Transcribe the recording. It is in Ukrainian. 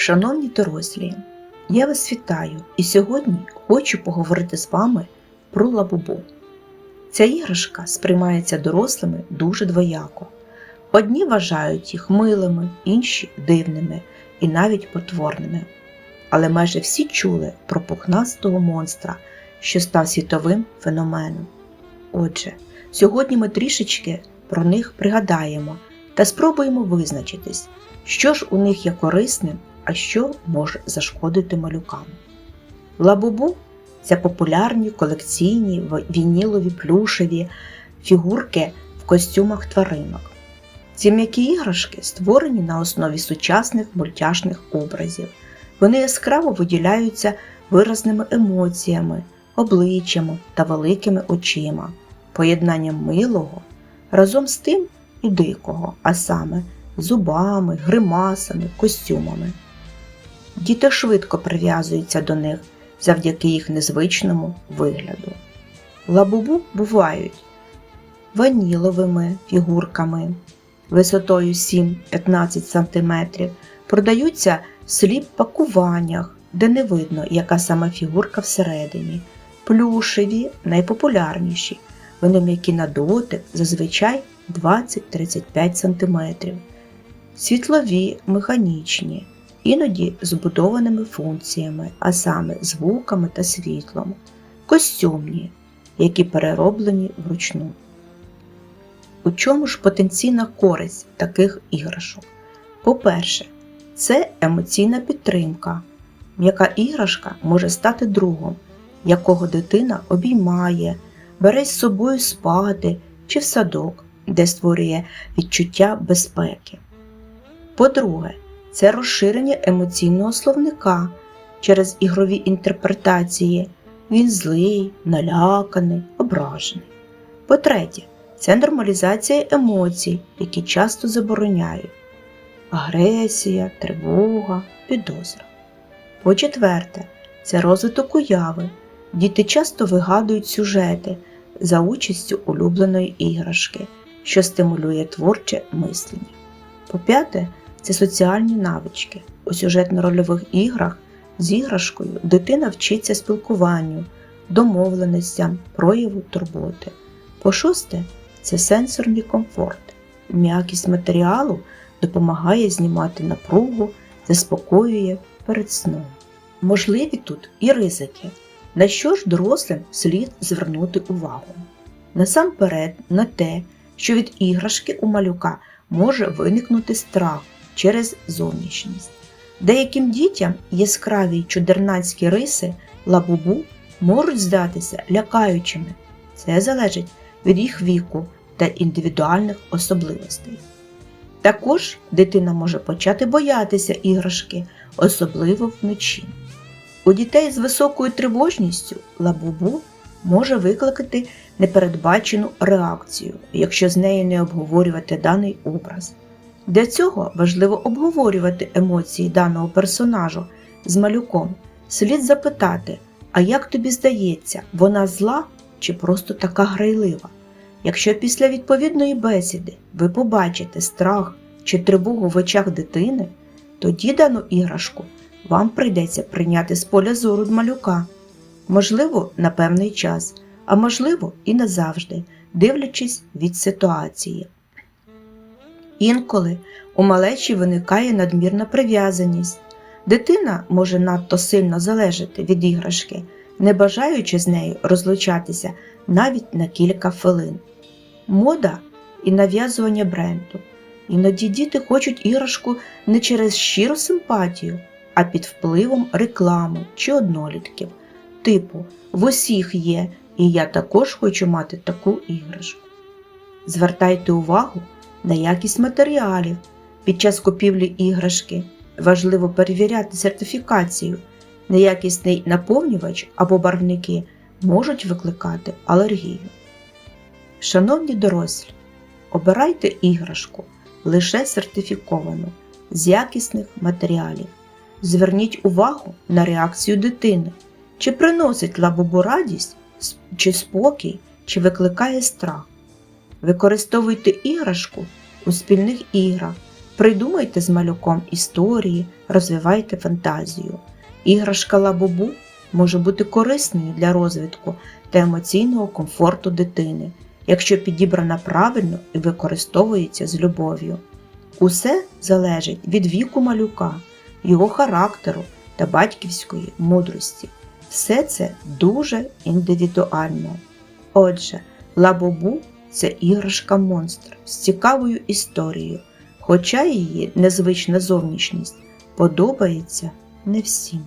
Шановні дорослі, я вас вітаю і сьогодні хочу поговорити з вами про лабубу. Ця іграшка сприймається дорослими дуже двояко. Одні вважають їх милими, інші дивними і навіть потворними. Але майже всі чули про пухнастого монстра, що став світовим феноменом. Отже, сьогодні ми трішечки про них пригадаємо та спробуємо визначитись, що ж у них є корисним, а що може зашкодити малюкам. Лабубу це популярні колекційні вінілові плюшеві фігурки в костюмах тваринок. Ці м'які іграшки створені на основі сучасних мультяшних образів. Вони яскраво виділяються виразними емоціями, обличчями та великими очима, поєднанням милого разом з тим і дикого, а саме зубами, гримасами, костюмами. Діти швидко прив'язуються до них завдяки їх незвичному вигляду. Лабубу бувають ваніловими фігурками висотою 7-15 см, продаються в сліп-пакуваннях, де не видно, яка саме фігурка всередині. Плюшеві найпопулярніші. Вони м'які на дотик, зазвичай 20-35 см. Світлові механічні, іноді з будованими функціями, а саме звуками та світлом. Костюмні, які перероблені вручну. У чому ж потенційна користь таких іграшок? По-перше, це емоційна підтримка. М'яка іграшка може стати другом, якого дитина обіймає, бере з собою спати чи в садок, де створює відчуття безпеки. По-друге, це розширення емоційного словника через ігрові інтерпретації. Він злий, наляканий, ображений. По-третє, це нормалізація емоцій, які часто забороняють. Агресія, тривога, підозра. По-четверте, це розвиток уяви. Діти часто вигадують сюжети за участю улюбленої іграшки, що стимулює творче мислення. По-п'яте, це соціальні навички. У сюжетно-рольових іграх з іграшкою дитина вчиться спілкуванню, домовленостям, прояву турботи. По-шосте, це сенсорний комфорт. М'якість матеріалу допомагає знімати напругу, заспокоює перед сном. Можливі тут і ризики, на що ж дорослим слід звернути увагу. Насамперед на те, що від іграшки у малюка може виникнути страх через зовнішність. Деяким дітям яскраві чудернацькі риси лабубу можуть здатися лякаючими. Це залежить від їх віку та індивідуальних особливостей. Також дитина може почати боятися іграшки, особливо вночі. У дітей з високою тривожністю лабубу може викликати непередбачену реакцію, якщо з нею не обговорювати даний образ. Для цього важливо обговорювати емоції даного персонажу з малюком. Слід запитати, а як тобі здається, вона зла чи просто така грайлива? Якщо після відповідної бесіди ви побачите страх чи тривогу в очах дитини, тоді дану іграшку вам прийдеться прийняти з поля зору малюка, можливо, на певний час, а можливо і назавжди, дивлячись від ситуації. Інколи у малечі виникає надмірна прив'язаність. Дитина може надто сильно залежати від іграшки, не бажаючи з нею розлучатися навіть на кілька хвилин. Мода і нав'язування бренду. Іноді діти хочуть іграшку не через щиру симпатію, а під впливом реклами чи однолітків. Типу, в усіх є, і я також хочу мати таку іграшку. Звертайте увагу на якість матеріалів. Під час купівлі іграшки важливо перевіряти сертифікацію. Неякісний наповнювач або барвники можуть викликати алергію. Шановні дорослі, обирайте іграшку лише сертифіковану з якісних матеріалів. Зверніть увагу на реакцію дитини, чи приносить лабубу радість, чи спокій, чи викликає страх. Використовуйте іграшку у спільних іграх, Придумайте з малюком історії, розвивайте фантазію. Іграшка Лабубу може бути корисною для розвитку та емоційного комфорту дитини, якщо підібрана правильно і використовується з любов'ю. Усе залежить від віку малюка, його характеру та батьківської мудрості. Все це дуже індивідуально. Отже, лабобу це іграшка монстр з цікавою історією, хоча її незвична зовнішність подобається не всім.